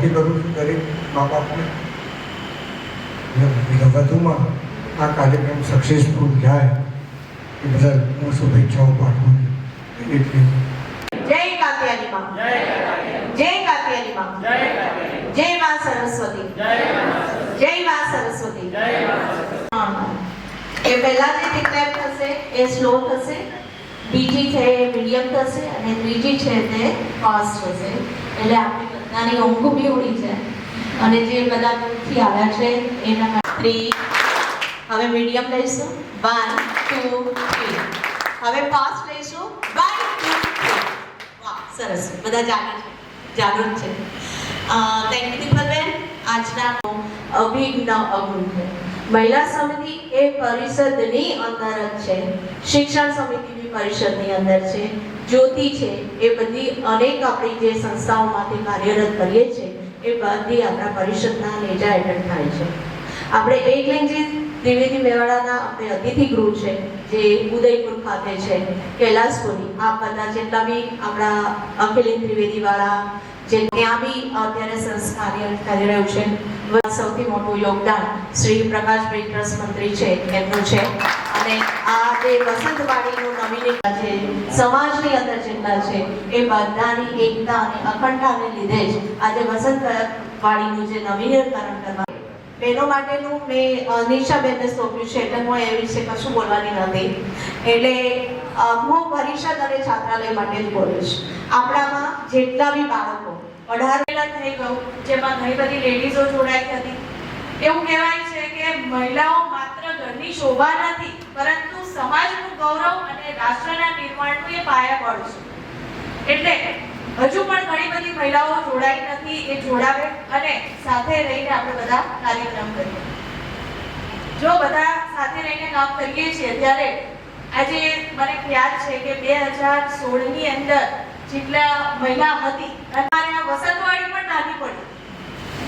વિનંતી કરું છું દરેક મા બાપને વધુમાં આ કાર્યક્રમ સક્સેસફુલ જાય એ બદલ હું શુભેચ્છાઓ પાઠવું એટલી જય કાત્યાની માં. જય કાત્યાની માં. જય માં. સરસ્વતી. જય માં સરસ્વતી. હા. એ પહેલા જે ડિક્લેર થશે એ સ્લો થશે બીજી છે એ મીડિયમ થશે અને ત્રીજી છે તે ફાસ્ટ થશે. એટલે આપણી બધાની ઊંઘ બી ઉડી છે. અને જે બધા દૂરથી આવ્યા છે, એના થ્રી હવે મીડિયમ લઈશું. વન ટુ થ્રી હવે ફાસ્ટ લઈશું. વન ટુ સરસ. બધા જાગૃત છે. જાગૃત છે. થેન્ક યુ દીપલબેન આજના અભિન્ન અગુણ છે મહિલા સમિતિ એ પરિષદની અંદર જ છે. શિક્ષણ સમિતિ પરિષદની અંદર છે, જ્યોતિ છે, એ બધી અનેક આપણી જે સંસ્થાઓમાંથી કાર્યરત કરીએ છીએ, એ બધી આપણા પરિષદના નેજા હેઠળ થાય છે. આપણે એકલિંગજી ત્રિવેદી મેવાડાના આપણે અતિથિ ગૃહ છે, જે ઉદયપુર ખાતે છે કૈલાસપુરી આ બધા જેટલા બી આપણા અખિલિન ત્રિવેદીવાળા, જે ત્યાં બી અત્યારે સંસ્કાર કરી રહ્યું છે સૌથી મોટું યોગદાન શ્રી પ્રકાશભાઈ ટ્રસ્ટ મંત્રી છે, એમનું છે. અને આ જે વસંતવાડીનું નવીનીકરણ છે. સમાજની અંદર ચિંતા છે. એ બધાની એકતા અને અખંડતાને લીધે જ આજે વસંતવાડીનું જે નવીનીકરણ કરવા બહેનો માટેનું મેં નિશાબેનને સોંપ્યું છે. એટલે હું એ વિશે કશું બોલવાની નથી. એટલે હું પરિષદ અને છાત્રાલય માટે જ બોલીશ આપણામાં જેટલા બી બાળકો, અઢાર થઈ ગયું, જેમાં ઘણી બધી લેડીઝો જોડાઈ હતી. એવું કહેવાય છે કે મહિલાઓ માત્ર ઘરની શોભા નથી પરંતુ સમાજનું ગૌરવ અને રાષ્ટ્રના નિર્માણનું એ પાયાબળ છે. એટલે હજુ પણ ઘણી બધી મહિલાઓ જોડાઈ નથી, એ જોડાવે અને સાથે રહીને આપણે બધા કાર્યક્રમ કરીએ. જો બધા સાથે રહીને કામ કરીએ છીએ, ત્યારે આજે મને ખ્યાલ છે કે બે હજાર સોળની અંદર જેટલા મહિલા હતી અને આ વસંતવાડી પણ નાની પડી.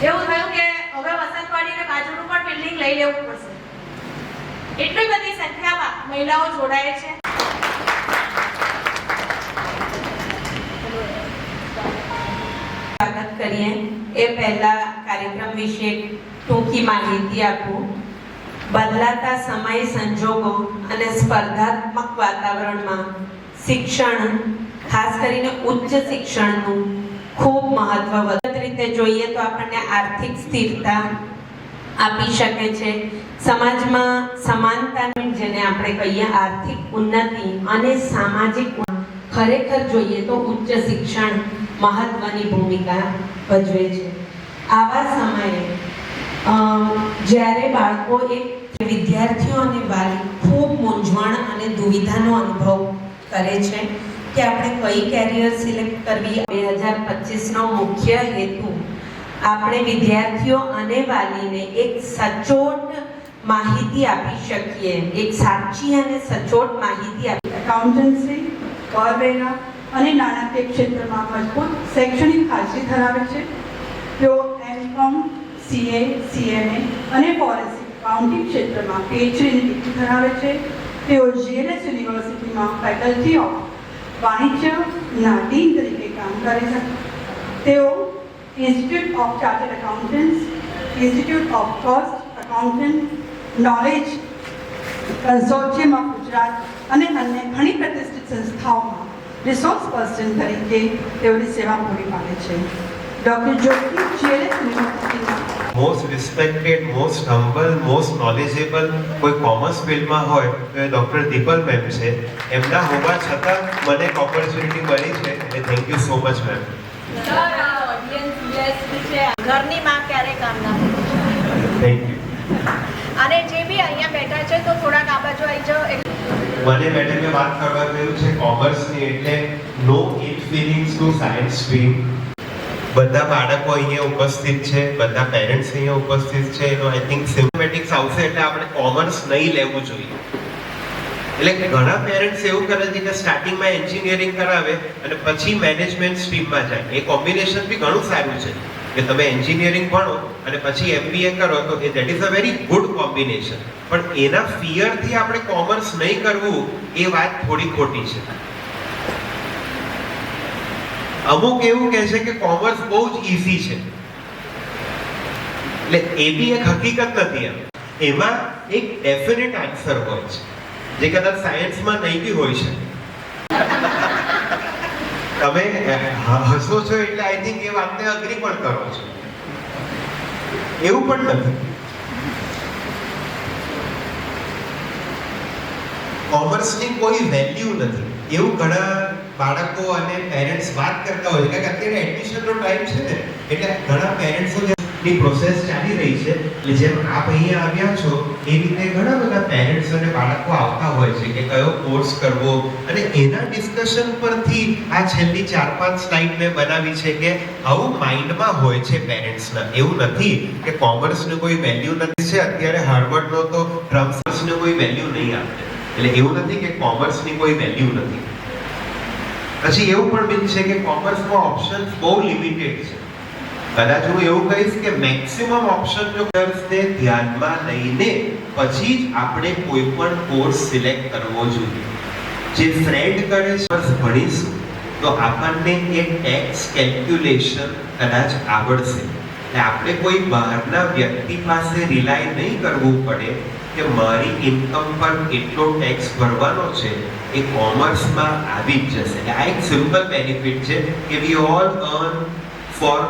એવું થયું કે હવે વસંતવાડીને બાજુનું પણ બિલ્ડિંગ લઈ લેવું પડશે. એટલી બધી સંખ્યામાં મહિલાઓ જોડાય છે. સ્વાગત કરીએ. એ પહેલા કાર્યક્રમ વિશે ટૂંકી માહિતી આપું. બદલાતા સમય સંજોગો અને સ્પર્ધાત્મક વાતાવરણમાં શિક્ષણ, ખાસ કરીને ઉચ્ચ શિક્ષણનું ખૂબ મહત્વ વધત રીતે જોઈએ તો આપણને આર્થિક સ્થિરતા આપી શકે છે. સમાજમાં સમાનતા જેને આપણે કહીએ આર્થિક ઉન્નતિ અને સામાજિક ખરેખર જોઈએ તો ઉચ્ચ શિક્ષણ મહત્વની ભૂમિકા ભજવે છે. આવા સમયે જ્યારે બાળકો એક વિદ્યાર્થીઓ અને વાલી ખૂબ મૂંઝવણ અને દુવિધાનો અનુભવ કરે છે કે આપણે કઈ કેરિયર સિલેક્ટ કરવી, બે હજાર પચીસનો મુખ્ય હેતુ, આપણે વિદ્યાર્થીઓ અને વાલીને એક સચોટ માહિતી આપી શકીએ. એક સાચી અને સચોટ માહિતી આપી એકાઉન્ટન્સી કરવેરા અને નાણાકીય ક્ષેત્રમાં મજબૂત શૈક્ષણિક હાજરી ધરાવે છે. તેઓ એમકોમ સીએ સીએમએ અને ફોરેન્સિક કાઉન્ટિંગ ક્ષેત્રમાં પીએચડીની ડિગ્રી ધરાવે છે. તેઓ જીએલએસ યુનિવર્સિટીમાં ફેકલ્ટી ઓફ વાણિજ્યના ડીન તરીકે કામ કરે છે. તેઓ institute of chartered accountants institute of cost accountant knowledge consortium of Gujarat અને અન્ય ઘણી પ્રતિષ્ઠિત સંસ્થાઓમાં રિસોર્સ પર્સન તરીકે તેઓની સેવા પૂરી પાડે છે. ડૉક્ટર જ્યોતિ યુનિવર્સિટીના most respected most humble most knowledgeable કોઈ કોમર્સ ફિલ્ડમાં હોય તો એ ડૉક્ટર દીપલ મેમ છે. એમના હોવા છતાં મને એક ઓપોર્ચ્યુનિટી મળી છે એટલે thank you so much ma'am ઘરની માં ક્યારે કામ ના થેન્ક યુ અને જે બી અહીંયા બેઠા છે તો થોડાક આ બાજુ આવી જાઓ. મને મેડમે વાત કરવા કહ્યું છે કોમર્સની એટલે no it feelings to science stream બધા બાળકો અહીંયા ઉપસ્થિત છે, બધા પેરેન્ટ્સ અહીંયા ઉપસ્થિત છે, એનો આઈ થિંક સિમેટિક્સ આવશે એટલે આપણે કોમર્સ નહીં લેવું જોઈએ. એટલે ઘણા પેરેન્ટ્સ એવું કરે છે કે સ્ટાર્ટિંગમાં એન્જિનિયરિંગ કરાવે અને પછી મેનેજમેન્ટ સ્ટ્રીમમાં જાય. એ કોમ્બિનેશન બી ઘણું સારું છે. કે તમે એન્જિનિયરિંગ ભણો અને પછી એમબીએ કરો, તો એ that is a very good combination પણ એના ફિયરથી આપણે કોમર્સ નહીં કરવું, એ વાત થોડી ખોટી છે. અમુક એવું કહે છે કે કોમર્સ બહુ જ ઈઝી છે. એટલે એ બી એક હકીકત નથી એમ. એમાં એક ડેફિનેટ આન્સર હોય છે. જે કદાચ સાયન્સમાં નહીં બી હોય છે તમે હસો છો એટલે આઈ થિંક એ વાતને અગ્રી પણ કરો છો. એવું પણ નથી. કોમર્સની કોઈ વેલ્યુ નથી. એવું ઘણા બાળકો અને પેરેન્ટ્સ વાત કરતા હોય કારણ કે અત્યારે એડમિશનનો ટાઈમ છે ને, એટલે ઘણા પેરેન્ટ્સો ની પ્રોસેસ ચાલી રહી છે. એટલે જેમ આપ અહીંયા આવ્યા છો, એ રીતે ઘણા બધા પેરેન્ટ્સ અને બાળકો આવતા હોય છે કે કયો કોર્સ કરવો. અને એના ડિસ્કશન પરથી આ છેલ્લી ચાર પાંચ સ્લાઇડ મેં બનાવી છે કે આવું માઇન્ડમાં હોય છે પેરેન્ટ્સના એવું નથી કે કોમર્સનું કોઈ વેલ્યુ નથી છે. અત્યારે હાર્વર્ડનો તો ટ્રમ્પ્સને કોઈ વેલ્યુ નહીં આપે. એટલે એવું નથી કે કોમર્સની કોઈ વેલ્યુ નથી. પછી એવું પણ બિન છે કે કોમર્સમાં ઓપ્શન્સ બહુ લિમિટેડ છે. કદાચ હું એવું કહીશ કે મેક્સિમમ ઓપ્શન જો કોર્સને ધ્યાનમાં લઈને પછી જ આપણે કોઈ પણ કોર્સ સિલેક્ટ કરવો જોઈએ. જે ફ્રેન્ડ કરે છે ભણીશું, તો આપણને એ ટેક્સ કેલ્ક્યુલેશન કદાચ આવડશે. એટલે આપણે કોઈ બહારના વ્યક્તિ પાસે રિલાય નહીં કરવું પડે કે મારી ઇન્કમ પર કેટલો ટેક્સ ભરવાનો છે, એ કોમર્સમાં આવી જ જશે. આ એક સિમ્પલ બેનિફિટ છે કે we all earn for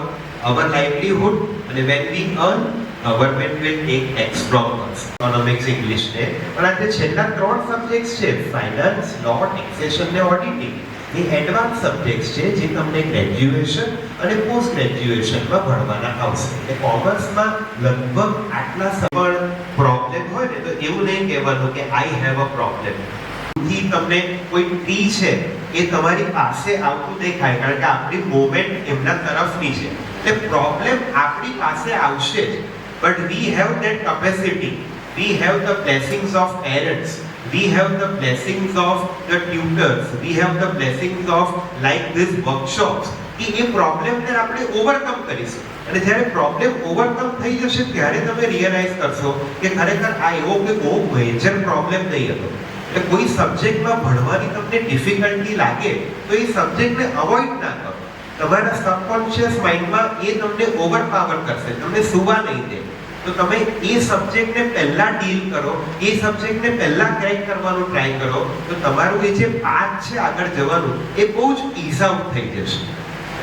our livelihood and when we earn, government will take tax from us. Economics, english ને. પણ આ જે છેલ્લા ત્રણ સબ્જેક્ટ્સ છે ફાઇનાન્સ લો ટેક્સેશન ને ઓડિટિંગ એ એડવાન્સ સબ્જેક્ટ્સ છે જે તમને ગ્રેજ્યુએશન અને પોસ્ટ ગ્રેજ્યુએશનમાં ભણવાના આવશે. એટલે કોમર્સમાં લગભગ આટલા પણ પ્રોબ્લેમ હોય ને, તો એવું નહીં કહેવાનું કે આઈ હેવ અ પ્રોબ્લેમથી તમને કોઈ ટ્રી છે, એ તમારી પાસે આવતું દેખાય. કારણ કે આપણી મોમેન્ટ એમના તરફની છે. એટલે પ્રોબ્લેમ આપણી પાસે આવશે જ. But we have that capacity we have the blessings of parents we have the blessings of the tutors we have the blessings of like this workshops કે એ પ્રોબ્લેમને આપણે ઓવરકમ કરીશું. અને જ્યારે પ્રોબ્લેમ ઓવરકમ થઈ જશે, ત્યારે તમે રિયલાઇઝ કરશો કે ખરેખર આ એવો કે બહુ મેજર પ્રોબ્લેમ નહીં હતો. એટલે કોઈ સબ્જેક્ટમાં ભણવાની તમને ડિફિકલ્ટી લાગે, તો એ સબ્જેક્ટને અવોઇડ ના કરો. તમારા સબકોન્શિયસ માઇન્ડમાં એ તમને ઓવરપાવર કરશે, તમને સુવા નહીં દે. તો તમે એ સબ્જેક્ટને પહેલા ડીલ કરો, એ સબ્જેક્ટને પહેલા ક્રેક કરવાનો ટ્રાય કરો, તો તમારું એ જે પાથ છે આગળ જવાનું, એ બહુ જ ઇઝ થઈ જશે.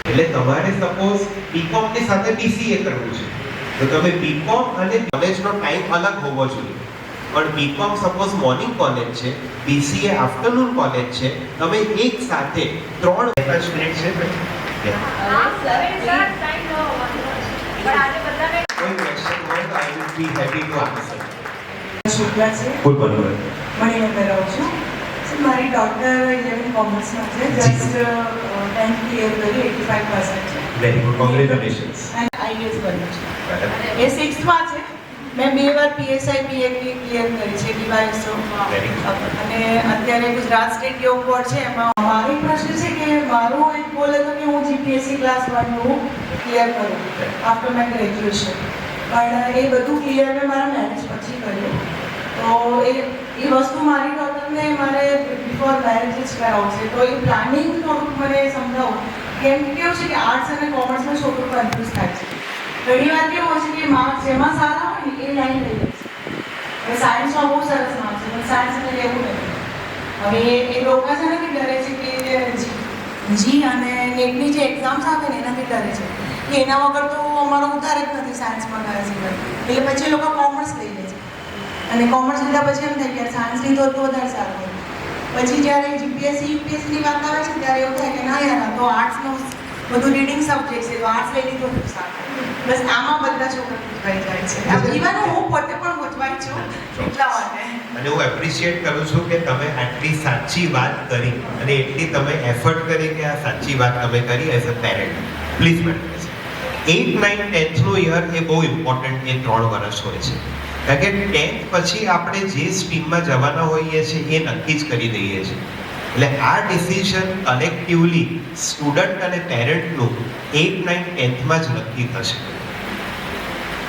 એટલે તમારે સપોઝ બીકોમની સાથે બીસીએ કરવું છે. તો તમે બીકોમ અને કોલેજનો ટાઈમ અલગ હોવો જોઈએ. પણ બીકોમ સપોઝ મોર્નિંગ કોલેજ છે બીસીએ આફ્ટરનૂન કોલેજ છે, તમે એક સાથે ત્રણ પાંચ મિનિટ છે. મારી ડોટર ઇલેવન કોમર્સમાં છે. જસ્ટ ટેન્થ ક્લિયર કરી એટી ફાઈવ પર્સન્ટ છે very good congratulations and IS બન્યું છે. એ સિક્સમાં છે. મેં બે વાર પીએસઆઈ પીએચડી ક્લિયર કરી છે ડીવાયએસઓ Very અને અત્યારે ગુજરાત સ્ટેટ યોગ બોર્ડ છે એમાં મારો પ્રશ્ન છે કે મારો એક ગોલ હતો કે હું જીપીએસસી ક્લાસ વનનું ક્લિયર કરું આફ્ટર માય ગ્રેજ્યુએશન પણ એ બધું ક્લિયર મેં મારા મેરેજ પછી કર્યું. તો એ એ વસ્તુ મારી ડોટરને મારે બિફોર મેરેજ જ કરાવવું છે. તો એ પ્લાનિંગ થોડુંક મને સમજાવું. કેમ કે કેવું છે કે આર્ટ્સ અને કોમર્સમાં છોકરું કન્ફ્યુઝ થાય છે. ઘણી વાર કેવું હોય છે કે માર્ક્સ જેમાં સારા હોય ને એ લાઈન લઈ લે છે. સાયન્સમાં બહુ સરસ માર્ક્સ છે, પણ સાયન્સને લેવું નથી. હવે એ લોકો છે ને કે ડરે છે કે જી અને નેટની જે એક્ઝામ્સ આવે ને એનાથી ડરે છે. કે એના વગર તો અમારો ઉધાર જ નથી સાયન્સમાં ગયા સિવાય એટલે પછી એ લોકો કોમર્સ લઈ લે છે. અને કોમર્સ લીધા પછી એમ થાય કે સાયન્સ લીધો તો વધારે સારું પછી જ્યારે જીપીએસસી યુપીએસસીની વાત આવે છે ત્યારે એવું થાય કે ના યાર તો આર્ટ્સનો બધું રીડિંગ સબ્જેક્ટ છે તો આર્ટ્સ લઈ લીધું બસ આમાં બધા છોકરા ગઈ જાય છે. ઇવન હું પોતે પણ ગોઠવાઈ છું એટલા માટે. અને હું એપ્રિશિએટ કરું છું કે તમે આટલી સાચી વાત કરી અને એટલી તમે એફર્ટ કરી કે આ સાચી વાત તમે કરી as a parent please madam at nine ટેન્થનું year એ બહુ ઇમ્પોર્ટન્ટ એ ત્રણ વર્ષ હોય છે. કારણ કે ટેન્થ પછી આપણે જે સ્ટ્રીમમાં જવાના હોઈએ છીએ એ નક્કી જ કરી દઈએ છીએ. એટલે આ ડિસિઝન કલેક્ટિવલી સ્ટુડન્ટ અને પેરેન્ટનું એટ નાઇન ટેન્થમાં જ નક્કી થશે.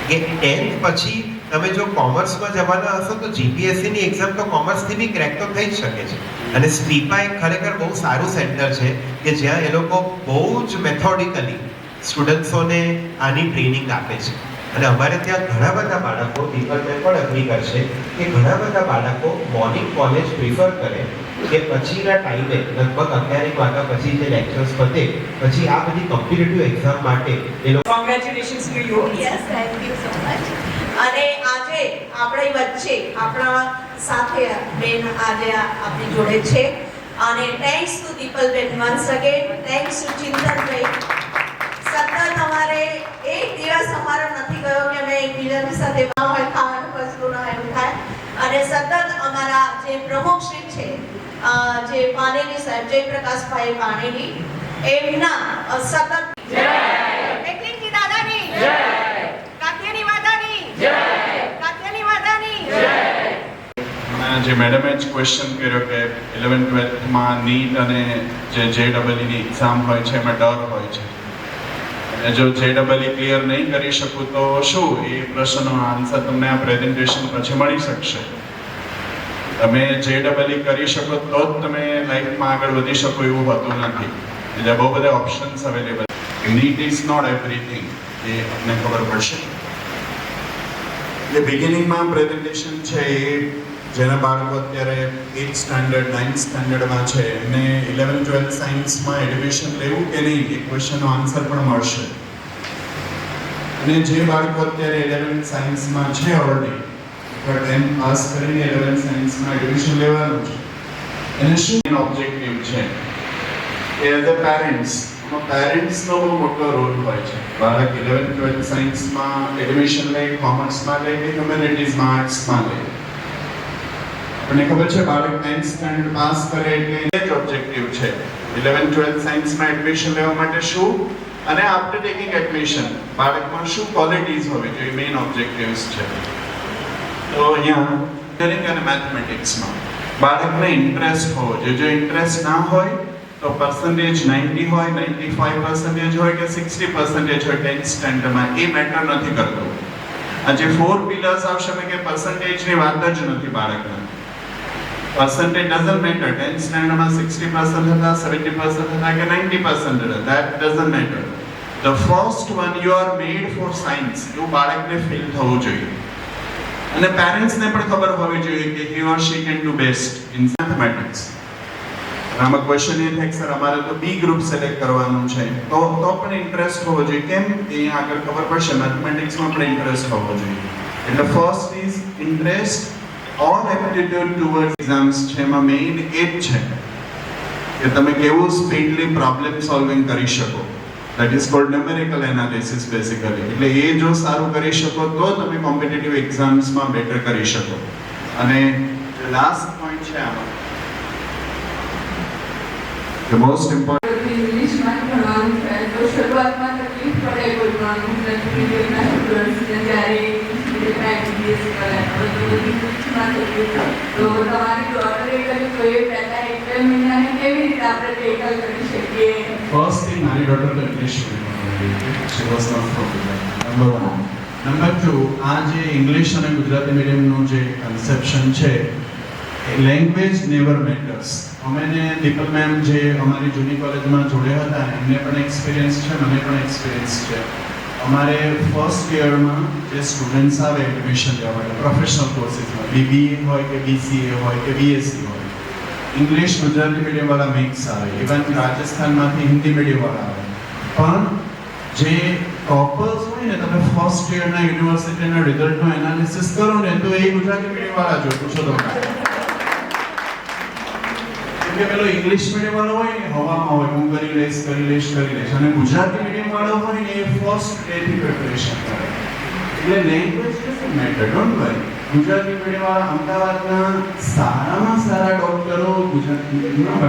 કે ટેન્થ પછી તમે જો કોમર્સમાં જવાના હશો તો જીપીએસસીની એક્ઝામ તો કોમર્સથી બી ક્રેક તો થઈ જ શકે છે. અને સ્પીપા એક ખરેખર બહુ સારું સેન્ટર છે કે જ્યાં એ લોકો બહુ જ મેથોડિકલી સ્ટુડન્ટ્સોને આની ટ્રેનિંગ આપે છે. અને અમારે ત્યાં ઘણા બધા બાળકો, દીપકભાઈ પણ અગ્રી કરશે કે ઘણા બધા બાળકો મોર્નિંગ કોલેજ પ્રિફર કરે કે પછીના ટાઈમે લગભગ અગિયારેક વાગ્યા પછી જે લેક્ચર્સ પતે પછી આ બધી કોમ્પિટિટિવ એક્ઝામ માટે એ લોકો congratulations to you yes thank you so much અને આજે આપણી વચ્ચે આપણા સાથે બેન આજે આ આપણી જોડે છે. અને થેન્ક્સ ટુ દીપલબેન વન્સ અગેન થેન્ક્સ ટુ ચિંતનભાઈ. સતત અમારે એક દિવસ અમારો નથી ગયો કે અમે એકબીજાની સાથે ના હોય ખાવાનું વસ્તુ ના એવું થાય. અને સતત અમારા જે પ્રમુખ શ્રી છે જે પાણીની સાહેબ જયપ્રકાશભાઈ પાણીની એમના સતત એકલિંગજી દાદાની જય. કાત્યાની માતાની જય. કાત્યાની માતાની જય. જે મેડમે જ ક્વેશ્ચન કર્યો કે ઇલેવન ટ્વેલ્થમાં નીટ અને જે જે ડબલઈની એક્ઝામ હોય છે એમાં ડર હોય છે. અને જો જે ડબલઈ ક્લિયર નહીં કરી શકું તો શું? એ પ્રશ્નનો આન્સર તમને આ પ્રેઝન્ટેશન પછી મળી શકશે. તમે જે ડબલ કરી શકો તો જ તમે લાઈફમાં આગળ વધી શકો એવું હોતું નથી. એટલે બહુ બધા options available NEET is not everything એ આપને ખબર પડશે. એટલે બિગિનિંગમાં પ્રેઝન્ટેશન છે એ, જેના બાળકો અત્યારે એઇટ સ્ટાન્ડર્ડ નાઇન્થ સ્ટાન્ડર્ડમાં છે, એમને ઇલેવન ટ્વેલ્થ સાયન્સમાં એડમિશન લેવું કે નહીં, એ ક્વેશ્ચનનો આન્સર પણ મળશે. અને જે બાળકો અત્યારે ઇલેવન સાયન્સમાં છે ઓલરેડી પણ ટેન પાસ કરીને ઇલેવન સાયન્સમાં એડમિશન લેવાનું છે. એને શું ઓબ્જેક્ટિવ છે? એ એઝ અ પેરેન્ટ્સ પેરેન્ટ્સનો બહુ મોટો રોલ હોય છે. બાળક ઇલેવન ટ્વેલ્થ સાયન્સમાં એડમિશન લે કોમર્સમાં લે કે હ્યુમેનિટીઝમાં આર્ટ્સમાં લે આપણને ખબર છે, બાળક ટેન્થ સ્ટાન્ડર્ડ પાસ કરે એટલે એક ઓબ્જેક્ટિવ છે. ઇલેવન ટ્વેલ્થ સાયન્સમાં એડમિશન લેવા માટે શું? અને આફ્ટર ટેકિંગ એડમિશન બાળકમાં શું ક્વોલિટીઝ હોવી જોઈએ? મેઇન ઓબ્જેક્ટિવ્સ છે. તો અહીંયા engineering અને મેથમેટિક્સમાં બાળકને ઇન્ટરેસ્ટ હોવો જોઈએ જો ઇન્ટરેસ્ટ ના હોય, તો પર્સન્ટેજ 90 હોય 95 પર્સન્ટેજ હોય કે 60 પર્સન્ટેજ હોય ટેન્થ સ્ટેન્ડર્ડમાં એ મેટર નથી કરતો. આ જે ફોર પિલર્સ આવશે મેં કે પર્સન્ટેજની વાત જ નથી બાળકને. પર્સન્ટેજ ડઝન મેટર ટેન્થ સ્ટેન્ડર્ડમાં સિક્સટી પર્સન્ટ હતા 70% હતા કે 90% હતા that doesn't matter the first one you are made for science એવું બાળકને ફીલ થવું જોઈએ. અને પેરેન્ટ્સને પણ ખબર હોવી જોઈએ કે he or she can do best in mathematics આમાં ક્વેશ્ચન એ થાય સર અમારે તો બી ગ્રુપ સિલેક્ટ કરવાનું છે. તો તો પણ ઇન્ટરેસ્ટ હોવો જોઈએ. કેમ? એ આગળ ખબર પડશે. મેથમેટિક્સમાં પણ ઇન્ટરેસ્ટ હોવો જોઈએ. એટલે first is interest all aptitude toward exams છે. એમાં મેઇન એ જ છે કે તમે કેવું સ્પીડલી પ્રોબ્લેમ સોલ્વિંગ કરી શકો. That is called numerical analysis basically એટલે એ જો સારું કરી શકો તો તમે કોમ્પિટિટિવ એક્ઝામ્સમાં બેટર કરી શકો. અને લાસ્ટ પોઈન્ટ છે આમાં. ધ મોસ્ટ ઇમ્પોર્ટન્ટ ઇંગ્લિશમાં ભણવાનું છે. તો શરૂઆતમાં તકલીફ પડે કોઈ પણ ગુજરાતી મીડિયમના સ્ટુડન્ટ્સને જ્યારે ઇંગ્લિશ મીડિયમમાં એમબીબીએસ કરે તો મારી ડોટર number one. આ જે ઇંગ્લિશ અને ગુજરાતી મીડિયમનું જે કન્સેપ્શન છે લેંગ્વેજ નેવર મેટર્સ અમે ને જે અમારી જૂની કોલેજમાં જોડે હતા, એમને પણ એક્સપિરિયન્સ છે, મને પણ એક્સપિરિયન્સ છે. અમારે ફર્સ્ટ યરમાં જે સ્ટુડન્ટ્સ આવે એડમિશન લેવા માટે પ્રોફેશનલ કોર્સીસમાં બીબીએ હોય કે બીસીએ હોય કે બીએસસી હોય ઇંગ્લિશ ગુજરાતી મીડિયમવાળા મિક્સ આવે ઇવન રાજસ્થાનમાંથી હિન્દી મીડિયમવાળા આવે. પણ જે ટોપર્સ હોય ને, તમે ફર્સ્ટ યરના યુનિવર્સિટીના રિઝલ્ટનું એનાલિસિસ કરો ને, તો એ ગુજરાતી મીડિયમવાળા જો પૂછો તો. કે પેલો ઇંગ્લિશ મીડિયમવાળો હોય ને, હવામાં હોય, હું કરી લઈશ કરી લઈશ કરી લઈશ. અને ગુજરાતી મીડિયમવાળો હોય ને, એ ફર્સ્ટ ડેથી પ્રિપેરેશન કરે. એટલે language doesn't matter don't worry Gujarati મીડિયમવાળા અમદાવાદના સારામાં સારા ડોક્ટરો ગુજરાતી મીડિયમમાં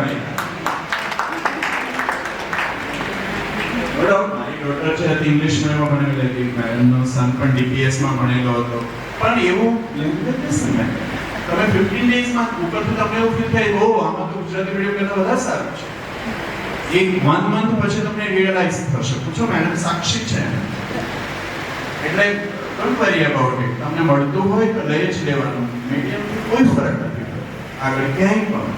ભણેલા છે ઇંગ્લિશ મીડિયમમાં ભણેલી હતી મેડમનો સન પણ ભણેલો હતો. પણ એવું લેંગ્વેજ ડઝન્ટ મેટર તમે 15 ડેઝમાં ઉપર તો તમને એવું ફીલ થાય ઓ આમાં તો ગુજરાતી મીડિયમ કરતા વધારે સારું છે. એક વન મંથ પછી તમને રિયલાઇઝ થશે. પૂછો મેડમ સાક્ષી છે એટલે ડોન્ટ વરી અબાઉટ ઇટ તમને મળતું હોય તો લઈ જ લેવાનું. મીડિયમ કોઈ ફરક નથી આગળ ક્યાંય પણ.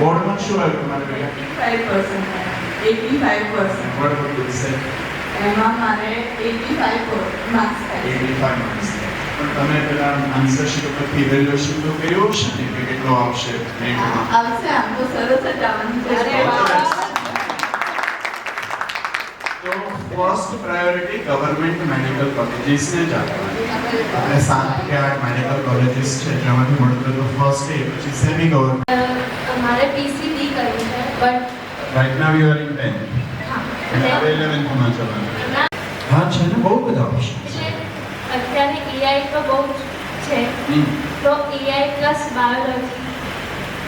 બોર્ડમાં શું આવ્યું તમારે 85% 85% એમાં મારે એટી ફાઈવ માર્ક્સ થાય. 85 માર્ક્સ પણ તમે પેલા આન્સર શીટ ઉપરથી ઇવેલ્યુએશન તો કર્યું હશે ને? કે કેટલો આવશે? આવશે આમ તો સરસ જ આવવાનું ફર્સ્ટ પ્રાયોરિટી ગવર્મેન્ટ મેડિકલ કોલેજીસને જ આપવાની. આપણે સાત કે આઠ મેડિકલ કોલેજીસ છે જેમાંથી મળતું તો ફર્સ્ટ એ પછી સેમી ગવર્મેન્ટ મારે પીસીબી કરવું છે but right now you are in 10 હા છે ને? બહુ બધા ઓપ્શન અત્યારે એઆઈ તો બહુ છે. તો એઆઈ પ્લસ બાયોલોજી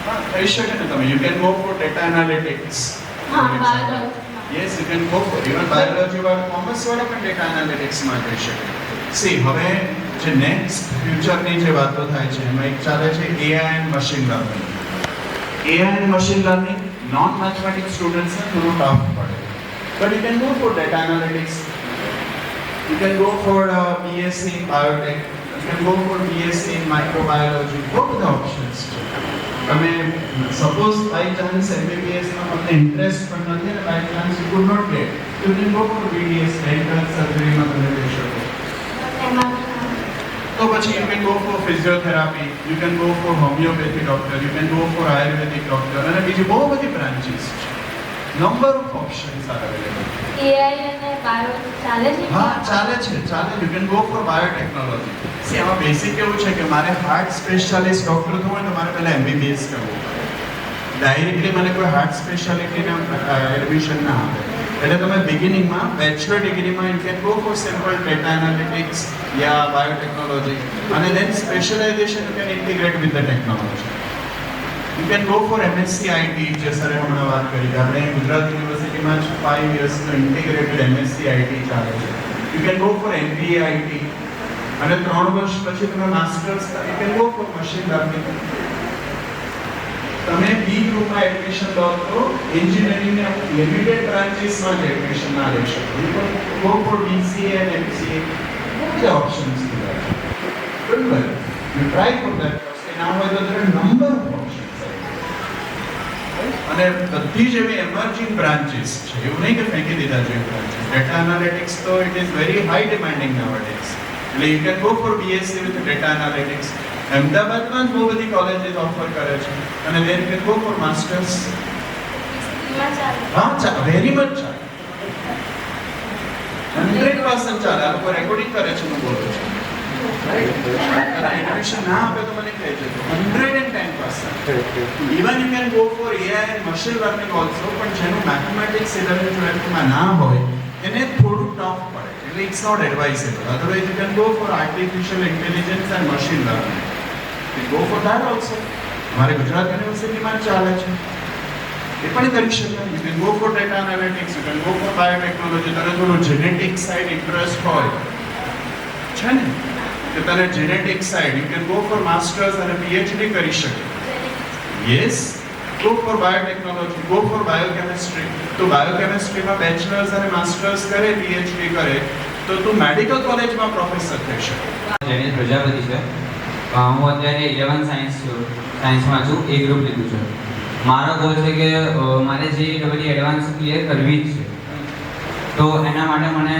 હા થઈ શકે ને તમે. You can go for data analytics હા biology yes you can go for even biology વાળા કોમર્સ વાળા પણ ડેટા એનાલિટિક્સમાં જઈ શકે. સી હવે જે નેક્સ્ટ ફ્યુચરની જે વાતો થાય છે એમાં એક ચાલે છે AI and machine learning AI and machine learning non mathematics સ્ટુડન્ટ્સને થોડું ટફ પડે but you can go for data analytics You can go for uh, BSc in biotech. You can go for BSc in microbiology. બહુ બધા options છે તમે suppose by chance MBBS માં તમને interest પણ નથી અને by chance you could not get you can go for BDS dental સર્જરીમાં તમે જઈ શકો. એમાં તો પછી you can go for physiotherapy you can go for homeopathy doctor you can go for ayurvedic doctor અને બીજી બહુ બધી બ્રાન્ચીસ છે. Number of options are available AI અને બાયો ચાલે છે? હા ચાલે છે ચાલે you can go for biotechnology see આમાં બેસિક એવું છે કે મારે હાર્ટ સ્પેશિયાલિસ્ટ ડોક્ટર થવું હોય તો મારે પહેલા એમબીબીએસ કરવું ડાયરેક્ટલી મને કોઈ હાર્ટ સ્પેશિયાલિટીના એડમિશન ના આપે. એટલે તમે બિગિનિંગમાં બેચલર ડિગ્રીમાં you can go for simple data analytics yeah biotechnology અને then specialization you can integrate with the technology you can go for MSc IT જે સરે હમણાં વાત કરી આપણે ગુજરાત યુનિવર્સિટીમાં જ ફાઇવ યર્સનો ઇન્ટિગ્રેટેડ એમએસસી આઈટી ચાલે છે you can go for MBA IT અને ત્રણ વર્ષ પછી તમે masters you can go for machine learning તમે બી ગ્રુપમાં એડમિશન લો તો એન્જિનિયરિંગની લિમિટેડ બ્રાન્ચીસમાં જ એડમિશન ના લઈ શકો। You can go for BCA and MCA બહુ બધા ઓપ્શન્સ છે. બરાબર? You try for that course ના હોય તો there are number of options અને બધી જ એવી એમર્જિંગ બ્રાન્ચીસ છે. એવું નહીં કે ફેંકી દીધા છે. બ્રાન્ચીસ ડેટા એનાલિટિક્સ તો it is very high demanding nowadays એટલે you can go for BSc with data analytics અમદાવાદમાં જ બહુ બધી કોલેજીસ ઓફર કરે છે. અને there can go for masters હા ચાલે વેરી મચ ચાલે. હંડ્રેડ પર્સન્ટ ચાલે. આ લોકો રેકોર્ડિંગ કરે છે હું બોલું છું. એડમિશન ના આપે તો મને કહેજો hundred and ten percent even you can go for AI and machine learning also પણ જેનું મેથમેટિક્સ ઇલેવન ટ્વેલ્થમાં ના હોય એને થોડું ટફ પડે એટલે it's not advisable otherwise you can go for artificial intelligence and machine learning you go for that also અમારે ગુજરાત યુનિવર્સિટીમાં ચાલે છે. એ પણ કરી શકાય. You can go for data analytics you can go for biotechnology તને થોડું જેનેટિક સાઇડ ઇન્ટરેસ્ટ હોય. છે ને? કે તને genetic side you can go for masters અને પીએચડી કરી શકે. Yes go for biotechnology go for biochemistry તો બાયોકેમિસ્ટ્રીમાં બેચલર્સ અને માસ્ટર્સ કરે પીએચડી કરે, તો તું મેડિકલ કોલેજમાં પ્રોફેસર થઈ શકે. જૈનેશ પ્રજાપતિ છે. હું અત્યારે ઇલેવન સાયન્સ સાયન્સમાં છું, એ ગ્રુપ લીધું છે. મારો ગોલ છે કે મારે જે ડબલ એડવાન્સ ક્લિયર કરવી જ છે. તો એના માટે મને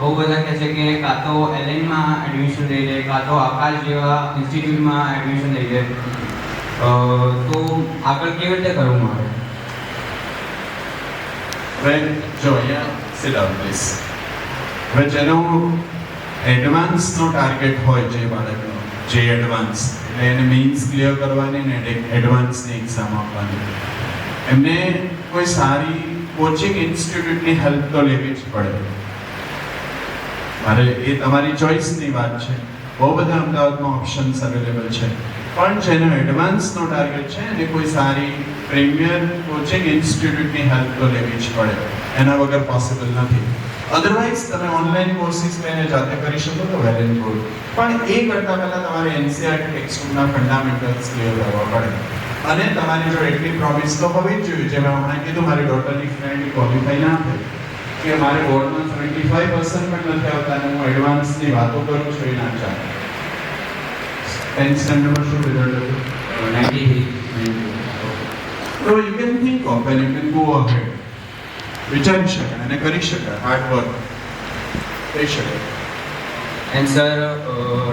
બહુ બધા કહે છે કે કાં તો એલએનમાં એડમિશન લઈ લે, કાં તો આકાશ જેવા ઇન્સ્ટિટ્યૂટમાં એડમિશન લઈ લે. તો આગળ કેવી રીતે કરવું મારે? ફ્રેન્ડ જો અહીંયા સિટ down પ્લીઝ હવે જેનો એડવાન્સનો ટાર્ગેટ હોય જે બાળકનો, જે એડવાન્સ એટલે એને મેઇન્સ ક્લિયર કરવાની ને એડવાન્સની એક્ઝામ આપવાની. એમને કોઈ સારી કોચિંગ ઇન્સ્ટિટ્યૂટની હેલ્પ તો લેવી જ પડે. મારે એ તમારી ચોઇસની વાત છે. બહુ બધા અમદાવાદમાં ઓપ્શન્સ અવેલેબલ છે. પણ જેનો એડવાન્સનો ટાર્ગેટ છે, એને કોઈ સારી પ્રીમિયર કોચિંગ ઇન્સ્ટિટ્યૂટની હેલ્પ તો લેવી જ પડે. એના વગર પોસિબલ નથી. અધરવાઇઝ તમે ઓનલાઈન કોર્સિસ લઈને જાતે કરી શકો તો વેલ એન્ડ ગુડ પણ એ કરતાં પહેલાં તમારે એનસીઆર ટેક્સ્ટબુકના ફંડામેન્ટલ્સ ક્લિયર કરવા પડે. અને તમારી જો એટલી પ્રોમિસ તો હોવી જ જોઈએ. જેમ હમણાં કીધું મારી ડોટરની ફ્રેન્ડ ક્વોલિફાઈ ના થઈ કે મારે બોર્ડમાં સેવન્ટી ફાઈવ પર્સન્ટ પણ નથી આવતા અને હું એડવાન્સની વાતો કરું છું એ ના ચાલે. ટેન્થ સ્ટેન્ડર્ડમાં શું રિઝલ્ટ હતું? નાઇન્ટી તો you can think of and you can go ahead વિચારી શકાય અને કરી શકાય. હાર્ડ વર્ક કરી શકાય એન્ડ સર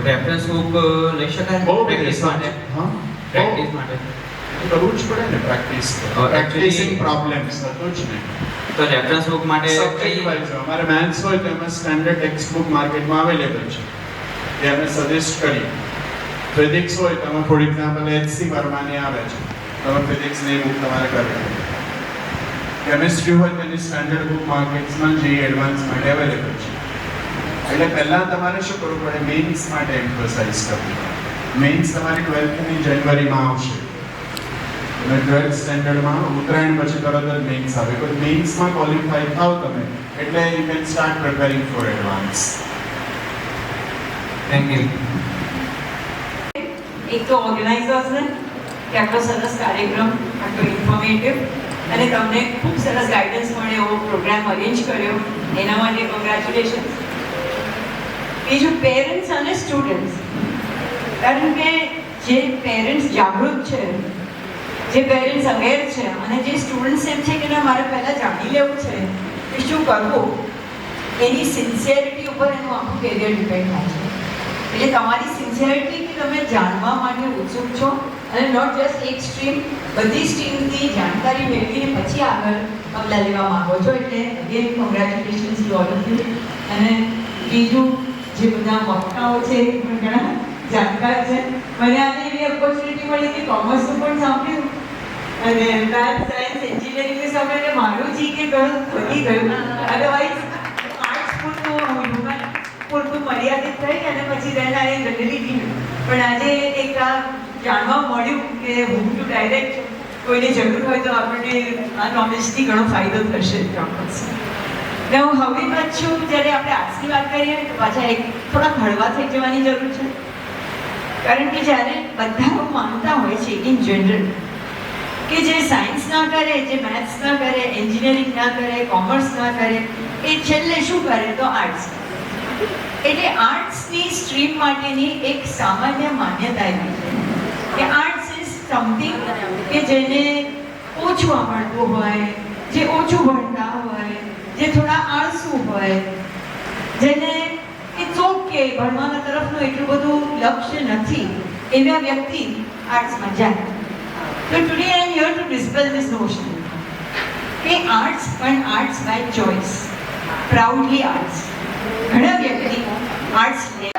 રેફરન્સ બુક લઈ શકાય? પ્રેક્ટિસ માટે? હા. પ્રેક્ટિસ માટે. કરવું જ પડે ને પ્રેક્ટિસ પ્રેક્ટિસિંગ પ્રોબ્લેમ્સ હતું જ ને. તો રેફરન્સ બુક માટે કઈ અમારે મેથ્સ હોય તો એમાં સ્ટાન્ડર્ડ ટેક્સ્ટ બુક માર્કેટમાં અવેલેબલ છે. એ અમે સજેસ્ટ કરીએ. ફિઝિક્સ હોય તો અમે ફોર એક્ઝામ્પલ એચસી વર્માની આવે છે. તમે ફિઝિક્સની બુક તમારે કરવી કેમિસ્ટ્રી હોય તો એની સ્ટાન્ડર્ડ બુક માર્કેટ્સમાં જે એડવાન્સ માટે અવેલેબલ છે. એટલે પહેલાં તમારે શું કરવું પડે? મેઇન્સ માટે એમ્ફસાઇઝ કરવું મેઇન્સ તમારી ટ્વેલ્થની જાન્યુઆરીમાં આવશે. અને ટ્વેલ્થ સ્ટેન્ડર્ડમાં ઉત્તરાયણ પછી તરત જ મેઇન્સ આવે. કોઈ મેઇન્સમાં ક્વોલિફાય થાવ તમે એટલે you can start preparing for advance thank you એક તો ઓર્ગેનાઇઝર્સને કે આટલો સરસ કાર્યક્રમ આટલો ઇન્ફોર્મેટિવ અને તમને ખૂબ સરસ ગાઈડન્સ મળે એવો પ્રોગ્રામ અરેન્જ કર્યો. એના માટે કોંગ્રેચ્યુલેશન બીજું પેરેન્ટ્સ અને સ્ટુડન્ટ્સ કારણ કે જે પેરેન્ટ્સ જાગૃત છે જે પેરેન્ટ્સ અવેર છે. અને જે સ્ટુડન્ટ્સ એમ છે કે ના, મારે પહેલાં જાણી લેવું છે કે શું કરવું? એની સિન્સિયરિટી ઉપર એનું આખું કેરિયર ડિપેન્ડ થાય છે. એટલે તમારી સિન્સિયરિટી કે તમે જાણવા માટે ઉત્સુક છો અને નોટ જસ્ટ એક સ્ટ્રીમ બધી સ્ટ્રીમથી જાણકારી મેળવીને પછી આગળ પગલાં લેવા માગો છો. એટલે again congratulations to all of you અને બીજું, જે બધા મોટાઓ છે એ પણ ઘણા જાણકાર છે. મને આજે એવી ઓપોર્ચ્યુનિટી મળી કે કોમર્સનું પણ સાંભળ્યું. અને મેથ્સ સાયન્સ એન્જિનિયરિંગનું સાંભળ્યું એટલે મારું જી કે ઘણું વધી ગયું. અધરવાઇઝ આર્ટ્સ પૂરતું હ્યુમન પૂરતું મર્યાદિત થઈ અને પછી then એ generally did. પણ આજે એક આ જાણવા મળ્યું કે હું ટુ ડાયરેક્ટ કોઈને જરૂર હોય તો આપણને આ નોલેજથી ઘણો ફાયદો થશે ચોક્કસ. ને હું હવે પાછું જ્યારે આપણે આર્ટ્સની વાત કરીએ તો પાછા એક થોડાક હળવા થઈ જવાની જરૂર છે. કારણ કે જ્યારે બધા માનતા હોય છે ઇન જનરલ કે જે સાયન્સ ના કરે, જે મેથ્સ ના કરે એન્જિનિયરિંગ ના કરે કોમર્સ ના કરે, એ છેલ્લે શું કરે તો આર્ટ્સ એટલે આર્ટ્સની સ્ટ્રીમ માટેની એક સામાન્ય માન્યતા એવી છે કે આર્ટ્સ ઇઝ સમથિંગ કે જેને ઓછું આવડતું હોય, જે ઓછું ભણતા હોય, જે થોડા આળસુ હોય, જેને ઇટ્સ ઓકે ભણવાના તરફનું એટલું બધું લક્ષ્ય નથી એવા વ્યક્તિ આર્ટ્સમાં જાય. તો today I am here to dispel this notion કે આર્ટ્સ પણ arts by choice proudly arts ઘણા વ્યક્તિ આર્ટ્સ લે